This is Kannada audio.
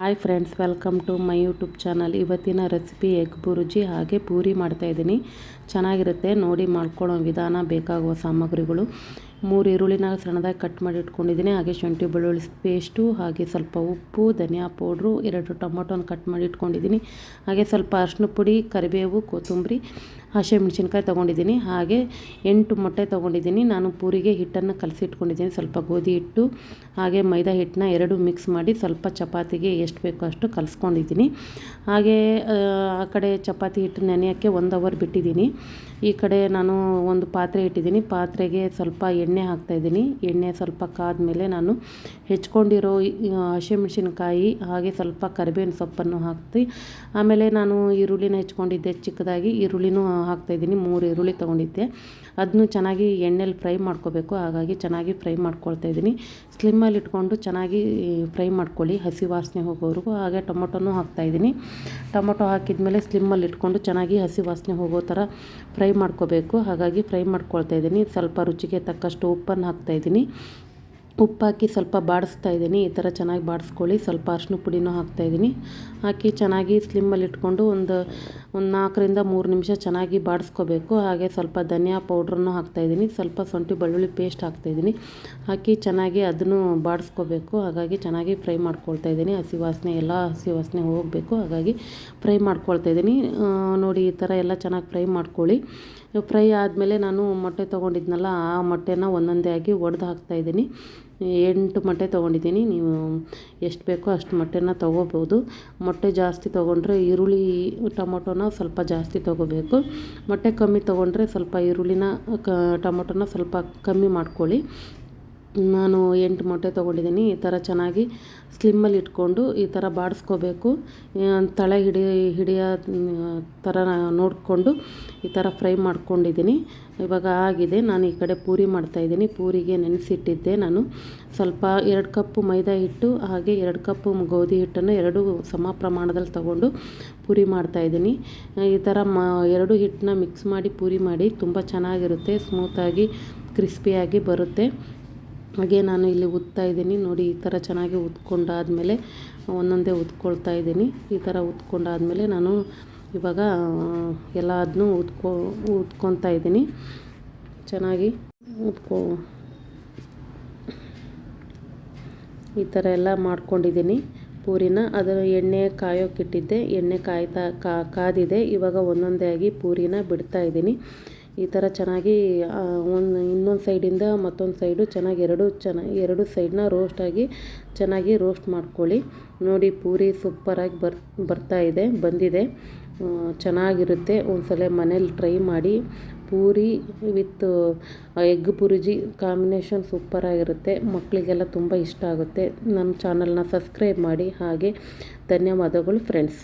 Hi friends welcome to my YouTube channel ಇವತ್ತಿನ ರೆಸಿಪಿ ಎಗ್ ಬುರುಜಿ ಹಾಗೆ ಪೂರಿ ಮಾಡ್ತಾಯಿದ್ದೀನಿ ಚೆನ್ನಾಗಿರುತ್ತೆ, ನೋಡಿ ಮಾಡ್ಕೊಳ್ಳೋ ವಿಧಾನ ಬೇಕಾಗುವ ಸಾಮಗ್ರಿಗಳು. ಮೂರು ಈರುಳ್ಳಿನ ಸಣ್ಣದಾಗಿ ಕಟ್ ಮಾಡಿ ಇಟ್ಕೊಂಡಿದ್ದೀನಿ. ಹಾಗೆ ಶುಂಠಿ, ಬೆಳ್ಳುಳ್ಳಿ ಪೇಸ್ಟು ಹಾಗೆ ಸ್ವಲ್ಪ ಉಪ್ಪು, ಧನಿಯಾ ಪೌಡ್ರು, ಎರಡು ಟೊಮೊಟೊನ ಕಟ್ ಮಾಡಿ ಇಟ್ಕೊಂಡಿದ್ದೀನಿ. ಹಾಗೆ ಸ್ವಲ್ಪ ಅರಿಶಿನ ಪುಡಿ, ಕರಿಬೇವು, ಕೊತ್ತಂಬರಿ ಹಸಿಮೆಣ್ಸಿನ್ಕಾಯಿ ತೊಗೊಂಡಿದ್ದೀನಿ. ಹಾಗೆ ಎಂಟು ಮೊಟ್ಟೆ ತೊಗೊಂಡಿದ್ದೀನಿ. ನಾನು ಪೂರಿಗೆ ಹಿಟ್ಟನ್ನು ಕಲಸಿಟ್ಕೊಂಡಿದ್ದೀನಿ ಸ್ವಲ್ಪ ಗೋಧಿ ಹಿಟ್ಟು, ಹಾಗೆ ಮೈದಾ ಹಿಟ್ಟನ್ನ ಎರಡು ಮಿಕ್ಸ್ ಮಾಡಿ ಸ್ವಲ್ಪ ಚಪಾತಿಗೆ ಎಷ್ಟು ಬೇಕೋ ಅಷ್ಟು ಕಲಸ್ಕೊಂಡಿದ್ದೀನಿ. ಹಾಗೆ, ಆ ಕಡೆ ಚಪಾತಿ ಹಿಟ್ಟು ನೆನೆಯೋಕ್ಕೆ ಒಂದು ಅವರ್ ಬಿಟ್ಟಿದ್ದೀನಿ. ಈ ಕಡೆ ನಾನು ಒಂದು ಪಾತ್ರೆ ಇಟ್ಟಿದ್ದೀನಿ. ಪಾತ್ರೆಗೆ ಸ್ವಲ್ಪ ಎಣ್ಣೆ ಹಾಕ್ತಾಯಿದ್ದೀನಿ ಎಣ್ಣೆ ಸ್ವಲ್ಪ ಕಾದ್ಮೇಲೆ ನಾನು ಹೆಚ್ಕೊಂಡಿರೋ ಹಸಿಮೆಣಸಿನ್ಕಾಯಿ, ಹಾಗೆ ಸ್ವಲ್ಪ ಕರಿಬೇವಿನ ಸೊಪ್ಪನ್ನು ಹಾಕ್ತಿ. ಆಮೇಲೆ ನಾನು ಈರುಳ್ಳಿನ ಹೆಚ್ಕೊಂಡಿದ್ದೆ ಚಿಕ್ಕದಾಗಿ. ಈರುಳ್ಳಿನೂ ಹಾಕ್ತಾಯಿದ್ದೀನಿ ಮೂರು ಈರುಳ್ಳಿ ತೊಗೊಂಡಿದ್ದೆ. ಅದನ್ನು ಚೆನ್ನಾಗಿ ಎಣ್ಣೆಲಿ ಫ್ರೈ ಮಾಡ್ಕೋಬೇಕು. ಹಾಗಾಗಿ ಚೆನ್ನಾಗಿ ಫ್ರೈ ಮಾಡ್ಕೊಳ್ತಾ ಇದ್ದೀನಿ. ಸ್ಲಿಮ್ಮಲ್ಲಿ ಇಟ್ಕೊಂಡು ಚೆನ್ನಾಗಿ ಫ್ರೈ ಮಾಡ್ಕೊಳ್ಳಿ. ಹಸಿ ವಾಸನೆ ಹೋಗೋವರೆಗೂ. ಹಾಗೆ ಟೊಮೊಟೊನೂ ಹಾಕ್ತಾಯಿದ್ದೀನಿ ಟೊಮೊಟೊ ಹಾಕಿದ್ಮೇಲೆ ಸ್ಲಿಮ್ಮಲ್ಲಿ ಇಟ್ಕೊಂಡು ಚೆನ್ನಾಗಿ ಹಸಿ ವಾಸನೆ ಹೋಗೋ ಥರ ಫ್ರೈ ಮಾಡ್ಕೋಬೇಕು. ಹಾಗಾಗಿ ಫ್ರೈ ಮಾಡ್ಕೊಳ್ತಾ ಇದ್ದೀನಿ. ಸ್ವಲ್ಪ ರುಚಿಗೆ ತಕ್ಕಷ್ಟು ಉಪ್ಪನ್ನು ಹಾಕ್ತಾಯಿದ್ದೀನಿ ಉಪ್ಪು ಹಾಕಿ ಸ್ವಲ್ಪ ಬಾಡಿಸ್ತಾ ಇದ್ದೀನಿ. ಈ ಥರ ಚೆನ್ನಾಗಿ ಬಾಡಿಸ್ಕೊಳ್ಳಿ. ಸ್ವಲ್ಪ ಅರಿಶಿನ ಪುಡಿನೂ ಹಾಕ್ತಾಯಿದ್ದೀನಿ ಹಾಕಿ ಚೆನ್ನಾಗಿ ಸ್ಲಿಮ್ಮಲ್ಲಿ ಇಟ್ಕೊಂಡು ಒಂದು ಒಂದು ನಾಲ್ಕರಿಂದ ಮೂರು ನಿಮಿಷ ಚೆನ್ನಾಗಿ ಬಾಡಿಸ್ಕೋಬೇಕು. ಹಾಗೆ ಸ್ವಲ್ಪ ಧನಿಯಾ ಪೌಡ್ರನ್ನು ಹಾಕ್ತಾಯಿದ್ದೀನಿ ಸ್ವಲ್ಪ ಶುಂಠಿ ಬೆಳ್ಳುಳ್ಳಿ ಪೇಸ್ಟ್ ಹಾಕ್ತಾಯಿದ್ದೀನಿ ಹಾಕಿ ಚೆನ್ನಾಗಿ ಅದನ್ನು ಬಾಡಿಸ್ಕೋಬೇಕು. ಹಾಗಾಗಿ ಚೆನ್ನಾಗಿ ಫ್ರೈ ಮಾಡ್ಕೊಳ್ತಾ ಇದ್ದೀನಿ. ಹಸಿ ವಾಸನೆ, ಎಲ್ಲ ಹಸಿ ವಾಸನೆ ಹೋಗಬೇಕು. ಹಾಗಾಗಿ ಫ್ರೈ ಮಾಡ್ಕೊಳ್ತಾ ಇದ್ದೀನಿ. ನೋಡಿ ಈ ಥರ ಎಲ್ಲ ಚೆನ್ನಾಗಿ ಫ್ರೈ ಮಾಡ್ಕೊಳ್ಳಿ. ಫ್ರೈ ಆದಮೇಲೆ ನಾನು ಮೊಟ್ಟೆ ತೊಗೊಂಡಿದ್ನಲ್ಲ, ಆ ಮೊಟ್ಟೆನ ಒಂದೊಂದೇ ಆಗಿ ಒಡೆದು ಹಾಕ್ತಾಯಿದ್ದೀನಿ ಎಂಟು ಮೊಟ್ಟೆ ತೊಗೊಂಡಿದ್ದೀನಿ. ನೀವು ಎಷ್ಟು ಬೇಕೋ ಅಷ್ಟು ಮೊಟ್ಟೆನ ತೊಗೋಬೋದು. ಮೊಟ್ಟೆ ಜಾಸ್ತಿ ತೊಗೊಂಡ್ರೆ ಈರುಳ್ಳಿ, ಟೊಮೊಟೊನ ಸ್ವಲ್ಪ ಜಾಸ್ತಿ ತೊಗೋಬೇಕು. ಮೊಟ್ಟೆ ಕಮ್ಮಿ ತೊಗೊಂಡ್ರೆ ಸ್ವಲ್ಪ ಈರುಳ್ಳಿನ, ಕ, ಟೊಮೊಟೊನ ಸ್ವಲ್ಪ ಕಮ್ಮಿ ಮಾಡ್ಕೊಳ್ಳಿ. ನಾನು ಎಂಟು ಮೊಟ್ಟೆ ತೊಗೊಂಡಿದ್ದೀನಿ, ಈ ಥರ ಚೆನ್ನಾಗಿ ಸ್ಲಿಮ್ಮಲ್ಲಿ ಇಟ್ಕೊಂಡು ಈ ಥರ ಬಾಡಿಸ್ಕೋಬೇಕು. ತಳೆ ಹಿಡಿ, ಹಿಡಿಯೋ ಥರ ನೋಡಿಕೊಂಡು ಈ ಥರ ಫ್ರೈ ಮಾಡ್ಕೊಂಡಿದ್ದೀನಿ. ಇವಾಗ ಆಗಿದೆ, ನಾನು ಈ ಕಡೆ ಪೂರಿ ಮಾಡ್ತಾಯಿದ್ದೀನಿ ಪೂರಿಗೆ ನೆನೆಸಿಟ್ಟಿದ್ದೆ ನಾನು. ಸ್ವಲ್ಪ ಎರಡು ಕಪ್ಪು ಮೈದಾ ಹಿಟ್ಟು, ಹಾಗೆ ಎರಡು ಕಪ್ಪು ಗೋಧಿ ಹಿಟ್ಟನ್ನು ಎರಡು ಸಮ ಪ್ರಮಾಣದಲ್ಲಿ ತಗೊಂಡು ಪೂರಿ ಮಾಡ್ತಾಯಿದ್ದೀನಿ ಈ ಥರ ಮ, ಎರಡು ಹಿಟ್ಟನ್ನ ಮಿಕ್ಸ್ ಮಾಡಿ ಪೂರಿ ಮಾಡಿ, ತುಂಬ ಚೆನ್ನಾಗಿರುತ್ತೆ, ಸ್ಮೂತಾಗಿ, ಕ್ರಿಸ್ಪಿಯಾಗಿ ಬರುತ್ತೆ. ಹಾಗೆ ನಾನು ಇಲ್ಲಿ ಉತ್ತಾ ಇದ್ದೀನಿ. ನೋಡಿ, ಈ ಥರ ಚೆನ್ನಾಗಿ ಉತ್ಕೊಂಡಾದಮೇಲೆ ಒಂದೊಂದೇ ಉತ್ಕೊಳ್ತಾ ಇದ್ದೀನಿ. ಈ ಥರ ಉತ್ಕೊಂಡಾದಮೇಲೆ ನಾನು ಇವಾಗ ಎಲ್ಲ ಅದನ್ನೂ ಉತ್ಕೊ ಉತ್ಕೊತಾ ಇದ್ದೀನಿ. ಚೆನ್ನಾಗಿ ಉತ್ಕೊ ಈ ಥರ ಎಲ್ಲ ಮಾಡ್ಕೊಂಡಿದ್ದೀನಿ. ಪೂರಿನ ಅದರ ಎಣ್ಣೆ ಕಾಯೋಕ್ಕಿಟ್ಟಿದ್ದೆ ಎಣ್ಣೆ ಕಾಯ್ತಾ ಕಾದಿದೆ. ಇವಾಗ ಒಂದೊಂದೇ ಆಗಿ ಪೂರಿನ ಬಿಡ್ತಾ ಇದ್ದೀನಿ. ಈ ಥರ ಚೆನ್ನಾಗಿ ಒಂದು, ಇನ್ನೊಂದು ಸೈಡಿಂದ ಮತ್ತೊಂದು ಸೈಡು ಚೆನ್ನಾಗಿ ಎರಡು ಚೆನ್ನಾಗಿ ಎರಡು ಸೈಡನ್ನ ರೋಸ್ಟಾಗಿ ಚೆನ್ನಾಗಿ ರೋಸ್ಟ್ ಮಾಡ್ಕೊಳ್ಳಿ. ನೋಡಿ, ಪೂರಿ ಸೂಪರಾಗಿ ಬರ್, ಬರ್ತಾ ಇದೆ, ಬಂದಿದೆ. ಚೆನ್ನಾಗಿರುತ್ತೆ. ಒಂದ್ಸಲ ಮನೇಲಿ ಟ್ರೈ ಮಾಡಿ. ಪೂರಿ ವಿತ್ ಎಗ್ ಪೂರಿಜಿ ಕಾಂಬಿನೇಷನ್ ಸೂಪರಾಗಿರುತ್ತೆ ಮಕ್ಕಳಿಗೆಲ್ಲ ತುಂಬ ಇಷ್ಟ ಆಗುತ್ತೆ. ನಮ್ಮ ಚಾನಲ್ನ ಸಬ್ಸ್ಕ್ರೈಬ್ ಮಾಡಿ. ಹಾಗೆ ಧನ್ಯವಾದಗಳು ಫ್ರೆಂಡ್ಸ್